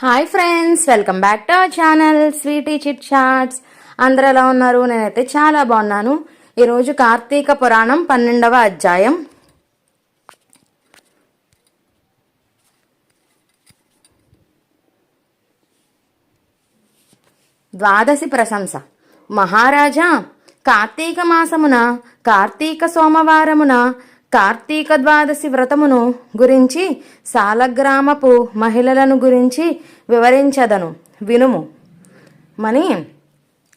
Hi friends welcome back to our channel Sweety chit chats అందరు ఎలా ఉన్నారు? నేనైతే చాలా బాగున్నాను. ఈరోజు కార్తీక పురాణం పన్నెండవ అధ్యాయం. ద్వాదశి ప్రశంస. మహారాజా కార్తీక మాసమున కార్తీక సోమవారమున కార్తీక ద్వాదశి వ్రతమును గురించి సాలగ్రామపు మహిళలను గురించి వివరించదను. వినుము. మని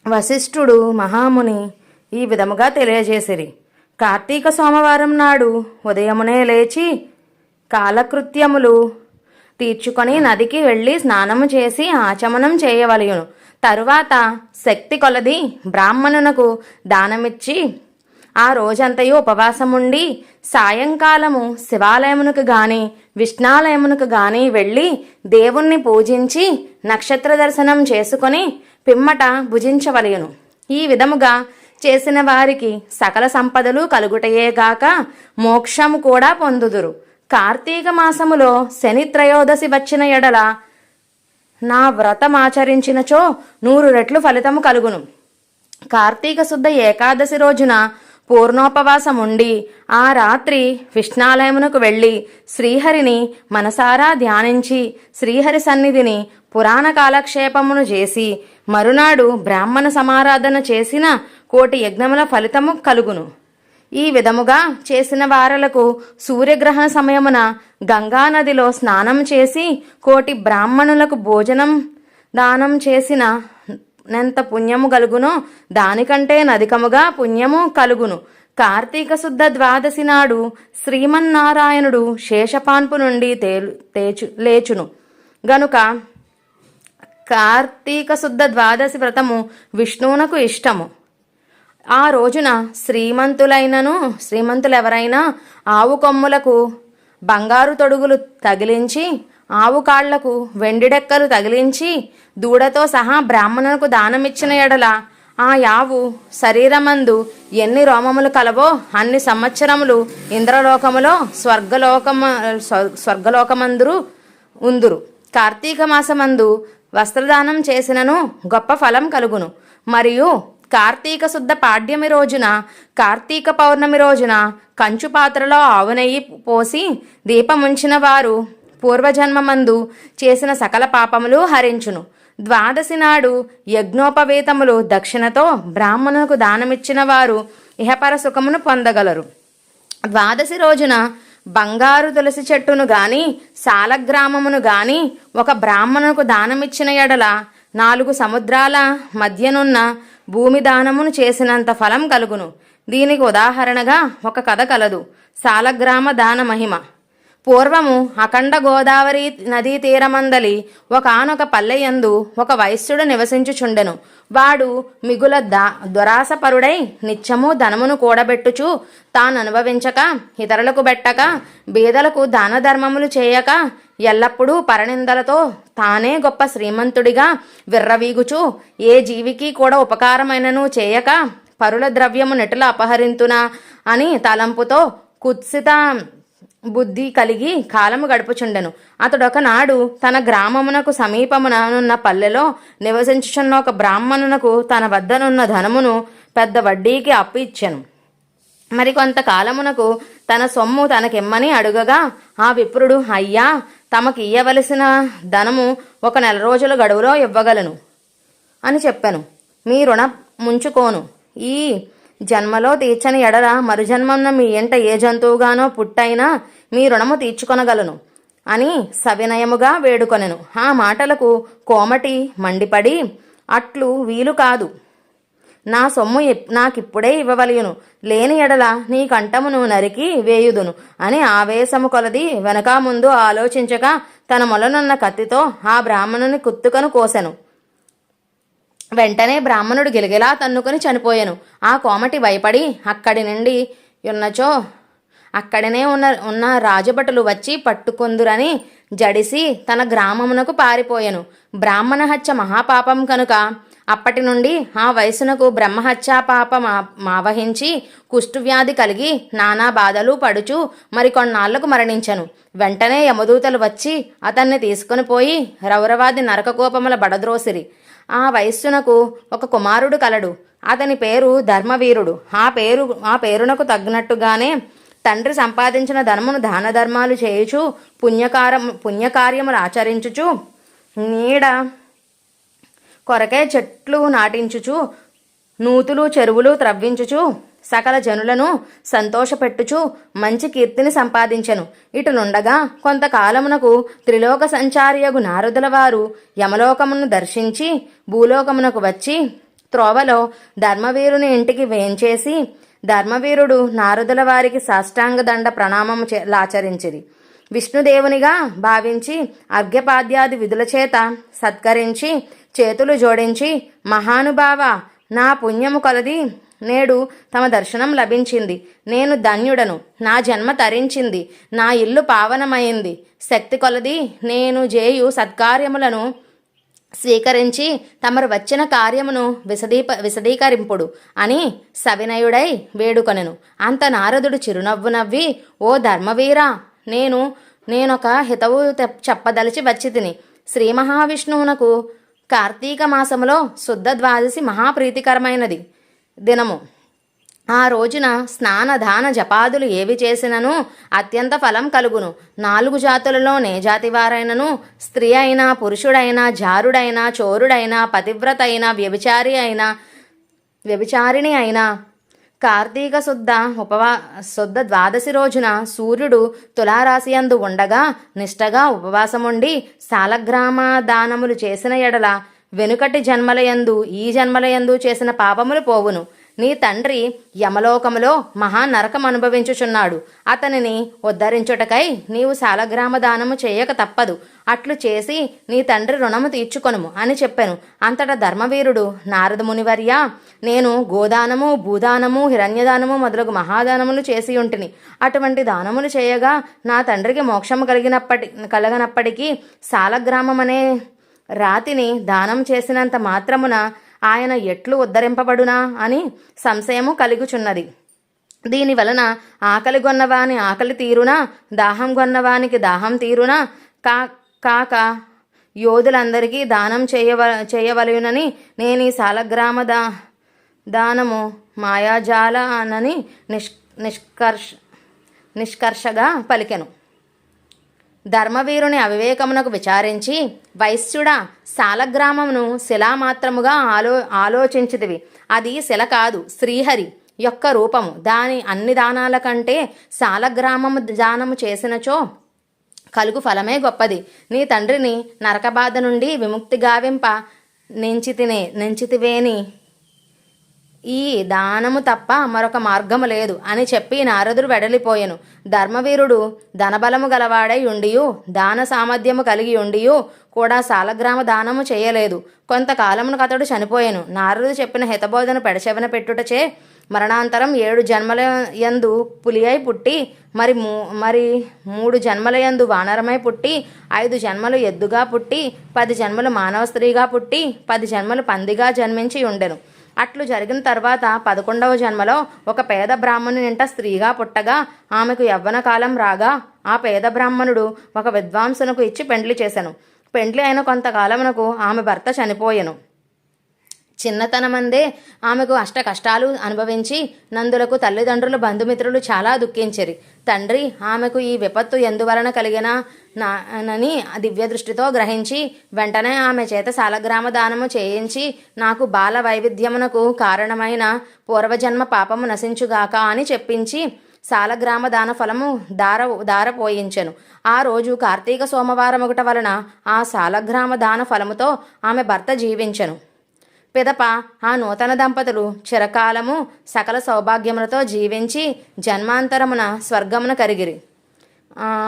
వశిష్ఠుడు మహాముని ఈ విధముగా తెలియజేసిరి. కార్తీక సోమవారం నాడు ఉదయమునే లేచి కాలకృత్యములు తీర్చుకొని నదికి వెళ్ళి స్నానము చేసి ఆచమనం చేయవలయును. తరువాత శక్తి కొలది బ్రాహ్మణునకు దానమిచ్చి ఆ రోజంతయు ఉపవాసముండి సాయంకాలము శివాలయమునకు గాని విష్ణాలయమునకు గాని వెళ్ళి దేవుణ్ణి పూజించి నక్షత్ర దర్శనం చేసుకొని పిమ్మట భుజించవలయును ఈ విధముగా చేసిన వారికి సకల సంపదలు కలుగుటయేగాక మోక్షము కూడా పొందుదురు. కార్తీక మాసములో శని త్రయోదశి వచ్చిన ఎడల నా వ్రతమాచరించినచో నూరు రెట్లు ఫలితము కలుగును. కార్తీక శుద్ధ ఏకాదశి రోజున పూర్ణోపవాసం ఉండి ఆ రాత్రి విష్ణాలయమునకు వెళ్ళి శ్రీహరిని మనసారా ధ్యానించి శ్రీహరి సన్నిధిని పురాణ కాలక్షేపమును చేసి మరునాడు బ్రాహ్మణ సమారాధన చేసిన కోటి యజ్ఞముల ఫలితము కలుగును. ఈ విధముగా చేసిన వారలకు సూర్యగ్రహణ సమయమున గంగానదిలో స్నానం చేసి కోటి బ్రాహ్మణులకు భోజనం దానం చేసిన నెంత పుణ్యము కలుగునో దానికంటే నదికముగా పుణ్యము కలుగును. కార్తీక శుద్ధ ద్వాదశి నాడు శ్రీమన్నారాయణుడు శేషపాన్పు నుండి తేలు తేచు లేచును. గనుక కార్తీక శుద్ధ ద్వాదశి వ్రతము విష్ణువునకు ఇష్టము. ఆ రోజున శ్రీమంతులైనను శ్రీమంతులెవరైనా ఆవు కొమ్ములకు బంగారు తొడుగులు తగిలించి ఆవు కాళ్ళకు వెండిడెక్కలు తగిలించి దూడతో సహా బ్రాహ్మణులకు దానమిచ్చిన ఎడల ఆ యావు శరీరమందు ఎన్ని రోమములు కలవో అన్ని సంవత్సరములు ఇంద్రలోకములో స్వర్గలోకమ స్వర్గలోకమందురు ఉందురు. కార్తీక మాసమందు వస్త్రదానం చేసినను గొప్ప ఫలం కలుగును. మరియు కార్తీక శుద్ధ పాడ్యమి రోజున కార్తీక పౌర్ణమి రోజున కంచు పాత్రలో ఆవు నెయ్యి పోసి దీపముంచిన వారు పూర్వజన్మమందు చేసిన సకల పాపములు హరించును. ద్వాదశి నాడు యజ్ఞోపవేతములు దక్షిణతో బ్రాహ్మణులకు దానమిచ్చిన వారు ఇహపర సుఖమును పొందగలరు. ద్వాదశి రోజున బంగారు తులసి చెట్టును గాని సాలగ్రామమును గాని ఒక బ్రాహ్మణుకు దానమిచ్చిన ఎడల నాలుగు సముద్రాల మధ్యనున్న భూమి దానమును చేసినంత ఫలం కలుగును. దీనికి ఉదాహరణగా ఒక కథ కలదు. సాలగ్రామ దాన మహిమ. పూర్వము అఖండ గోదావరి నదీ తీరమందలి ఒకనొక పల్లెయందు ఒక వైశ్యుడు నివసించుచుండెను. వాడు మిగుల దా దురాసపరుడై నిత్యము ధనమును కూడబెట్టుచు తాను అనుభవించక ఇతరులకు బెట్టక బీదలకు దాన ధర్మములు చేయక ఎల్లప్పుడూ పరనిందలతో తానే గొప్ప శ్రీమంతుడిగా విర్రవీగుచు ఏ జీవికి కూడా ఉపకారమైనను చేయక పరుల ద్రవ్యము నెటుల అపహరింతునా అని తలంపుతో కుత్సిత. బుద్ధి కలిగి కాలము గడుపుచుండెను. అతడు ఒకనాడు తన గ్రామమునకు సమీపముననున్న పల్లెలో నివసించుచున్న ఒక బ్రాహ్మణునకు తన వద్దనున్న ధనమును పెద్ద వడ్డీకి అప్పు ఇచ్చెను. మరి కొంతకాలమునకు తన సొమ్ము తనకిమ్మని అడుగగా ఆ విప్రుడు అయ్యా తమకి ఇయ్యవలసిన ధనము ఒక నెల రోజుల గడువులో ఇవ్వగలను అని చెప్పాను. మీ రుణ ముంచుకోను. ఈ జన్మలో తీర్చని ఎడల మరుజన్మన్న మీ ఎంట ఏ జంతువుగానో పుట్టైనా మీ రుణము తీర్చుకొనగలను అని సవినయముగా వేడుకొనెను. ఆ మాటలకు కోమటి మండిపడి అట్లు వీలు కాదు. నా సొమ్ము నాకిప్పుడే ఇవ్వవలయును. లేని ఎడల నీ కంఠమును నరికి వేయుదును అని ఆవేశము కొలది వెనక ముందు ఆలోచించగా తన మొలనున్న కత్తితో ఆ బ్రాహ్మణుని కుత్తుకను కోసెను. వెంటనే బ్రాహ్మణుడు గిలగిలా తన్నుకొని చనిపోయాను. ఆ కోమటి భయపడి అక్కడి నుండి ఉన్నచో అక్కడనే ఉన్న ఉన్న రాజభటులు వచ్చి పట్టుకొందురని జడిసి తన గ్రామమునకు పారిపోయాను. బ్రాహ్మణ హత్య మహాపాపం కనుక అప్పటి నుండి ఆ వయసునకు బ్రహ్మహత్యా పాప మావహించి కుష్ఠువ్యాధి కలిగి నానా బాధలు పడుచు మరికొన్నాళ్ళకు మరణించను. వెంటనే యమదూతలు వచ్చి అతన్ని తీసుకుని పోయి రౌరవాది నరకకోపముల బడద్రోసిరి. ఆ వయస్సునకు ఒక కుమారుడు కలడు. అతని పేరు ధర్మవీరుడు. ఆ పేరు ఆ పేరునకు తగ్గినట్టుగానే తండ్రి సంపాదించిన ధనమును దాన ధర్మాలు చేయుచు పుణ్యకారం పుణ్యకార్యములు ఆచరించుచు నీడ కొరకే చెట్లు నాటించుచు నూతులు చెరువులు త్రవ్వించుచు సకల జనులను సంతోషపెట్టుచు మంచి కీర్తిని సంపాదించెను. ఇటునుండగా కొంతకాలమునకు త్రిలోక సంచారియగు నారదుల వారు యమలోకమును దర్శించి భూలోకమునకు వచ్చి త్రోవలో ధర్మవీరుని ఇంటికి వేంచేసి ధర్మవీరుడు నారదుల వారికి సాష్టాంగ దండ ప్రణామము లాచరించిరి. విష్ణుదేవునిగా భావించి అర్ఘ్యపాద్యాది విధుల చేత సత్కరించి చేతులు జోడించి మహానుభావ నా పుణ్యము కొలది నేడు తమ దర్శనం లభించింది. నేను ధన్యుడను. నా జన్మ తరించింది. నా ఇల్లు పావనమైంది. శక్తి కొలది నేను జేయు సత్కార్యములను స్వీకరించి తమరు వచ్చిన కార్యమును విశదీప విశదీకరింపుడు అని సవినయుడై వేడుకొనెను. అంత నారదుడు చిరునవ్వు నవ్వి ఓ ధర్మవీరా నేను నేనొక హితవు చెప్పదలిచి వచ్చి తిని శ్రీ మహావిష్ణువునకు కార్తీక మాసములో శుద్ధ ద్వాదశి మహాప్రీతికరమైనది. దినము. ఆ రోజున స్నాన దాన జపాదులు ఏవి చేసినను? అత్యంత ఫలం కలుగును. నాలుగు జాతులలో నే జాతివారైనను. స్త్రీ అయినా పురుషుడైనా జారుడైనా చోరుడైనా పతివ్రత అయినా వ్యభిచారి అయినా వ్యభిచారిణి అయినా. కార్తీక శుద్ధ ఉపవా శుద్ధ ద్వాదశి రోజున సూర్యుడు తులారాశి అందు ఉండగా నిష్టగా ఉపవాసముండి సాలగ్రామ దానములు చేసిన ఎడల వెనుకటి జన్మలయందు ఈ జన్మలయందు చేసిన పాపములు పోవును. నీ తండ్రి యమలోకములో మహా నరకం అనుభవించుచున్నాడు. అతనిని ఉద్ధరించుటకై నీవు శాలగ్రామ దానము చేయక తప్పదు. అట్లు చేసి నీ తండ్రి రుణము తీర్చుకొనుము అని చెప్పాను. అంతటా ధర్మవీరుడు నారద మునివర్య నేను గోదానము భూదానము హిరణ్యదానము మొదలగు మహాదానములు చేసి ఉంటిని. అటువంటి దానములు చేయగా నా తండ్రికి మోక్షము కలిగినప్పటి కలగనప్పటికీ శాలగ్రామం అనే రాతిని దానం చేసినంత మాత్రమున ఆయన ఎట్లు ఉద్ధరింపబడునా అని సంశయము కలుగుచున్నది. దీని వలన ఆకలి గొన్నవాని ఆకలి తీరునా దాహం గొన్నవానికి దాహం తీరునా? కా కాక యోధులందరికీ దానం చేయవ చేయవలయునని నేను ఈ సాలగ్రామ దా దానము మాయాజాల అనని నిష్ నిష్కర్ష నిష్కర్షగా పలికెను. ధర్మవీరుని అవివేకమునకు విచారించి వైశ్యుడా శాలగ్రామమును శిలామాత్రముగా ఆలో ఆలోచించితివి. అది శిల కాదు శ్రీహరి యొక్క రూపము. దాని అన్ని దానాల కంటే శాలగ్రామము దానము చేసినచో కలుగు ఫలమే గొప్పది. నీ తండ్రిని నరకబాధ నుండి విముక్తి గావింప నెంచితినే నెంచితివేని ఈ దానము తప్ప మరొక మార్గము లేదు అని చెప్పి నారదుడు వెడలిపోయెను. ధర్మవీరుడు ధనబలము గలవాడై ఉండియు దాన సామర్థ్యము కలిగి ఉండియు కూడా సాలగ్రామ దానము చేయలేదు. కొంతకాలమును అతడు చనిపోయాను. నారదుడు చెప్పిన హితబోధన పెడచెవన పెట్టుటచే మరణాంతరం ఏడు జన్మల యందు పుట్టి మరి మూ మరి మూడు జన్మల యందు వానరమై పుట్టి ఐదు జన్మలు ఎద్దుగా పుట్టి పది జన్మలు మానవ స్త్రీగా పుట్టి పది జన్మలు పందిగా జన్మించి ఉండెను. అట్లు జరిగిన తర్వాత పదకొండవ జన్మలో ఒక పేద బ్రాహ్మణుని స్త్రీగా పుట్టగా ఆమెకు యవ్వన కాలం రాగా ఆ పేద బ్రాహ్మణుడు ఒక విద్వాంసునకు ఇచ్చి పెండ్లి చేశాను పెండ్లి అయిన కొంతకాలమునకు ఆమె భర్త చనిపోయెను. చిన్నతనమందే ఆమెకు అష్ట కష్టాలు అనుభవించి నందులకు తల్లిదండ్రులు బంధుమిత్రులు చాలా దుఃఖించరు. తండ్రి ఆమెకు ఈ విపత్తు ఎందువలన కలిగిన నానని దివ్య దృష్టితో గ్రహించి వెంటనే ఆమె చేత సాలగ్రామ దానము చేయించి నాకు బాల వైవిధ్యమునకు కారణమైన పూర్వజన్మ పాపము నశించుగాక అని చెప్పించి సాలగ్రామ దాన ఫలము దార దారపోయించెను ఆ రోజు కార్తీక సోమవారం ఒకట వలన ఆ సాలగ్రామ దాన ఫలముతో ఆమె భర్త జీవించెను. పిదప ఆ నూతన దంపతులు చిరకాలము సకల సౌభాగ్యములతో జీవించి జన్మాంతరమున స్వర్గమున కరిగిరి.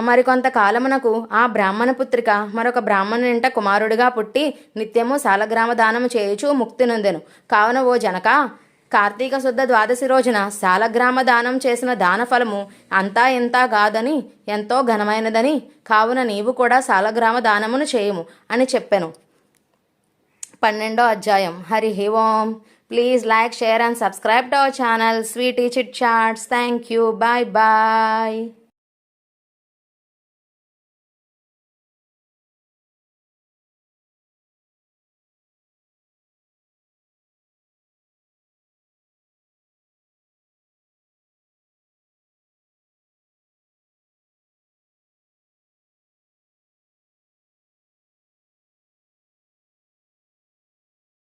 మరికొంత కాలమునకు ఆ బ్రాహ్మణ పుత్రిక మరొక బ్రాహ్మణునింట కుమారుడిగా పుట్టి నిత్యము సాలగ్రామ దానము చేయుచు ముక్తి నొందెను. కావున ఓ జనక కార్తీక శుద్ధ ద్వాదశి రోజున శాలగ్రామ దానం చేసిన దానఫలము అంతా ఇంతా కాదని ఎంతో ఘనమైనదని కావున నీవు కూడా శాలగ్రామ దానమును చేయుము అని చెప్పాను. పన్నెండో అధ్యాయం. Hari Om. Please like share and subscribe to our channel. Sweety chit chats. Thank you. Bye bye.